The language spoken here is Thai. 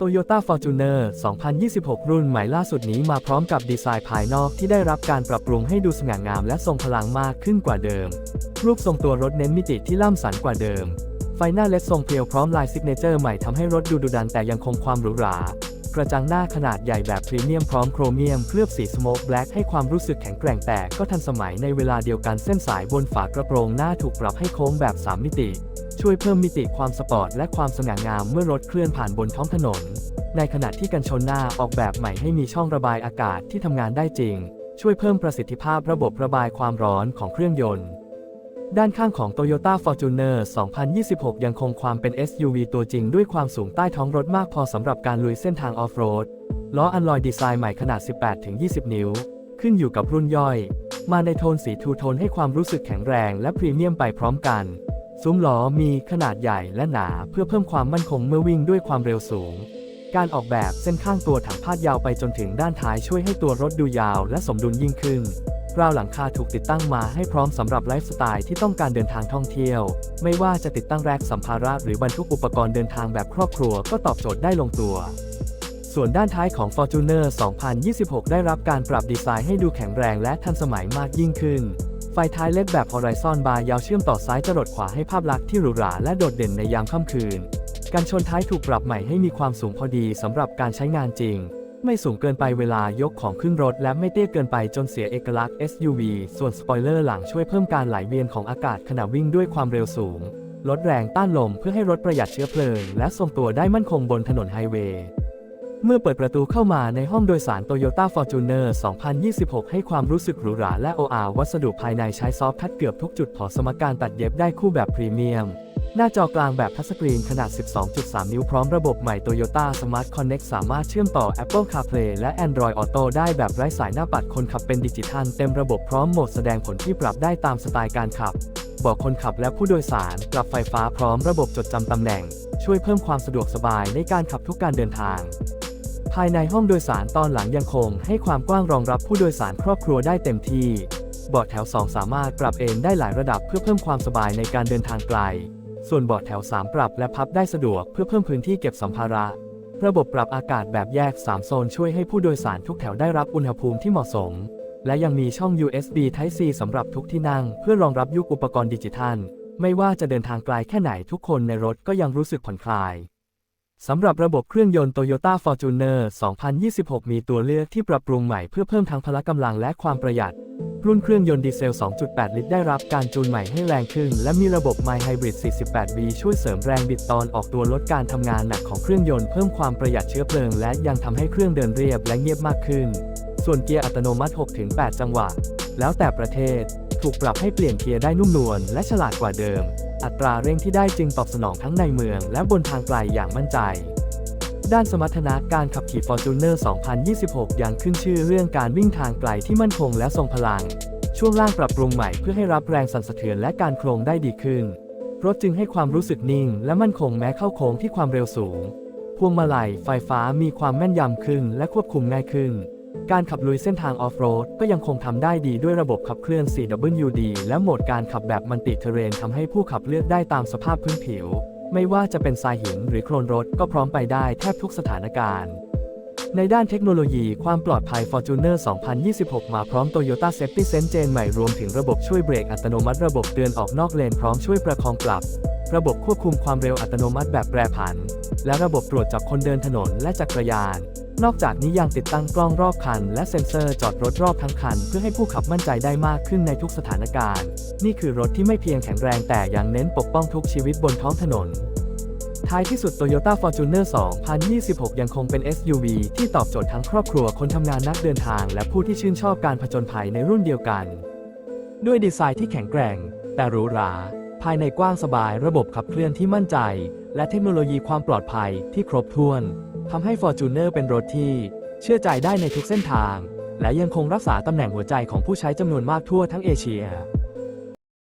Toyota Fortuner 2026 รุ่นใหม่ล่าสุดนี้มาพร้อมกับดีไซน์ภายนอกที่ได้รับการปรับปรุงให้ดูสง่างามและทรงพลังมากขึ้นกว่าเดิม รูปทรงตัวรถเน้นมิติที่ล่ำสันกว่าเดิม ไฟหน้าเลดทรงเพียวพร้อมลายซิกเนเจอร์ใหม่ทำให้รถดูดุดันแต่ยังคงความหรูหรา กระจังหน้าขนาดใหญ่แบบพรีเมียมพร้อมโครเมียมเคลือบสีสโมกแบล็กให้ความรู้สึกแข็งแกร่งแต่ก็ทันสมัยในเวลาเดียวกันเส้นสายบนฝากระโปรงหน้าถูกปรับให้โค้งแบบ 3 มิติ ช่วยเพิ่มมิติความสปอร์ตและความสง่างามเมื่อรถเคลื่อนผ่านบนท้องถนน ในขณะที่กันชนหน้าออกแบบใหม่ให้มีช่องระบายอากาศที่ทำงานได้จริง ช่วยเพิ่มประสิทธิภาพระบบระบายความร้อนของเครื่องยนต์ ด้านข้างของ Toyota Fortuner 2026 ยังคงความเป็น SUV ตัวจริงด้วยความสูงใต้ท้องรถมากพอสำหรับการลุยเส้นทางออฟโรด ล้ออันลอยดีไซน์ใหม่ขนาด 18-20 นิ้ว ขึ้นอยู่กับรุ่นย่อย มาในโทนสีทูโทนให้ความรู้สึกแข็งแรงและพรีเมียมไปพร้อมกัน ซุ้มล้อมีขนาดใหญ่และหนาเพื่อเพิ่มความมั่นคงเมื่อวิ่งด้วยความเร็วสูง การออกแบบเส้นข้างตัวถังพาดยาวไปจนถึงด้านท้ายช่วยให้ตัวรถดูยาวและสมดุลยิ่งขึ้น ราวหลังคาถูกติดตั้งมาให้พร้อมสำหรับไลฟ์สไตล์ที่ต้องการเดินทางท่องเที่ยว ไม่ว่าจะติดตั้งแรกสัมภาระหรือบรรทุกอุปกรณ์เดินทางแบบครอบครัวก็ตอบโจทย์ได้ลงตัว ส่วนด้านท้ายของ Fortuner 2026 ได้รับการปรับดีไซน์ให้ดูแข็งแรงและทันสมัยมากยิ่งขึ้น ไฟท้ายเล็ดแบบ Horizon Bar ยาวเชื่อมต่อซ้ายจรดขวาให้ภาพลักษณ์ที่หรูหราและโดดเด่นในยามค่ำคืน การชนท้ายถูกปรับใหม่ให้มีความสูงพอดีสำหรับการใช้งานจริง ไม่สูงเกินไปเวลายกของขึ้นรถและไม่เตี้ยเกินไปจนเสียเอกลักษณ์ SUV ส่วนสปอยเลอร์หลังช่วยเพิ่มการไหลเวียนของอากาศขณะวิ่งด้วยความเร็วสูง ลดแรงต้านลมเพื่อให้รถประหยัดเชื้อเพลิง และทรงตัวได้มั่นคงบนถนนไฮเวย์เมื่อเปิดประตูเข้ามาในห้องโดยสาร Toyota Fortuner 2026 ให้ความรู้สึกหรูหราและโออาวัสดุภายในใช้ซอฟต์ทัชเกือบทุกจุดถอดสมการตัดเย็บได้คู่แบบพรีเมียม หน้าจอกลางแบบทัชสกรีนขนาด 12.3 นิ้วพร้อมระบบใหม่ Toyota Smart Connect สามารถเชื่อมต่อ Apple CarPlay และ Android Auto ได้แบบไร้สายหน้าปัดคนขับเป็นดิจิทัลเต็มระบบพร้อมโหมดแสดงผลที่ปรับได้ตามสไตล์การขับเบอกคนขับและผู้โดยสารปรับไฟฟ้าพร้อมระบบจดจำตำแหน่ง ช่วยเพิ่มความสะดวกสบายในการขับทุกการเดินทาง ภายในห้องโดยสารตอนหลังยังคง ให้ความกว้างรองรับผู้โดยสารครอบครัวได้เต็มที่ เบาะแถว 2 สามารถปรับเอนได้หลายระดับเพื่อเพิ่มความสบายในการเดินทางไกล ส่วนเบาะแถว 3 ปรับและพับได้สะดวกเพื่อเพิ่มพื้นที่เก็บสัมภาระ ระบบปรับอากาศแบบแยก 3 โซนช่วยให้ผู้โดยสารทุกแถวได้รับอุณหภูมิที่เหมาะสม และยังมีช่อง USB Type C สำหรับทุกที่นั่ง เพื่อรองรับยุคอุปกรณ์ดิจิทัล ไม่ว่าจะเดินทางไกลแค่ไหนทุกคนในรถก็ยังรู้สึกผ่อนคลายสำหรับระบบเครื่องยนต์ Toyota Fortuner 2026 มีตัวเลือกที่ปรับปรุงใหม่เพื่อเพิ่มทั้งพละกำลังและความประหยัด รุ่นเครื่องยนต์ดีเซล 2.8 ลิตรได้รับการจูนใหม่ให้แรงขึ้น และมีระบบ My Hybrid 48V ช่วยเสริมแรงบิดตอนออกตัวลดการทำงานหนักของเครื่องยนต์เพิ่มความประหยัดเชื้อเพลิง และยังทำให้เครื่องเดินเรียบและเงียบมากขึ้น ส่วนเกียร์อัตโนมัติ 6-8 จังหวะ แล้วแต่ประเทศ ถูกปรับให้เปลี่ยนเกียร์ได้นุ่มนวลและฉลาดกว่าเดิม อัตราเร่งที่ได้จึงตอบสนองทั้งในเมือง และบนทางไกลอย่างมั่นใจ ด้านสมรรถนะการขับขี่ Fortuner 2026 ยังขึ้นชื่อเรื่องการวิ่งทางไกลที่มั่นคงและทรงพลัง ช่วงล่างปรับปรุงใหม่เพื่อให้รับแรงสั่นสะเทือนและการโครงได้ดีขึ้น รถจึงให้ความรู้สึกนิ่งและมั่นคงแม้เข้าโค้งที่ความเร็วสูง พวงมาลัยไฟฟ้ามีความแม่นยำขึ้นและควบคุมง่ายขึ้น การขับลุยเส้นทางออฟโรดก็ยังคงทำได้ดีด้วยระบบขับเคลื่อน 4WD และโหมดการขับแบบมัลติเทเรนทำให้ผู้ขับเลือกได้ตามสภาพพื้นผิว ไม่ว่าจะเป็นทรายหินหรือโคลนรถก็พร้อมไปได้แทบทุกสถานการณ์ ในด้านเทคโนโลยีความปลอดภัย Fortuner 2026 มาพร้อม Toyota Safety Sense เจนใหม่รวมถึงระบบช่วยเบรกอัตโนมัติระบบเตือนออกนอกเลนพร้อมช่วยประคองกลับ ระบบควบคุมความเร็วอัตโนมัติแบบแปรผัน และระบบตรวจจับคนเดินถนนและจักรยาน นอกจากนี้ยังติดตั้งกล้องรอบคัน และเซ็นเซอร์จอดรถรอบทั้งคัน เพื่อให้ผู้ขับมั่นใจได้มากขึ้นในทุกสถานการณ์ นี่คือรถที่ไม่เพียงแข็งแรงแต่ยังเน้นปกป้องทุกชีวิตบนท้องถนน ท้ายที่สุด Toyota Fortuner 2026 ยังคงเป็น SUV ที่ตอบโจทย์ทั้งครอบครัวคนทำงานนักเดินทาง และผู้ที่ชื่นชอบการผจญภัยในรุ่นเดียวกัน ด้วยดีไซน์ที่แข็งแกร่ง แต่หรูหรา ภายในกว้างสบาย ระบบขับเคลื่อนที่มั่นใจ และเทคโนโลยีความปลอดภัยที่ครบถ้วน ทำให้ Fortuner เป็นรถที่เชื่อใจได้ในทุกเส้นทาง และยังคงรักษาตำแหน่งหัวใจของผู้ใช้จำนวนมากทั่วทั้งเอเชีย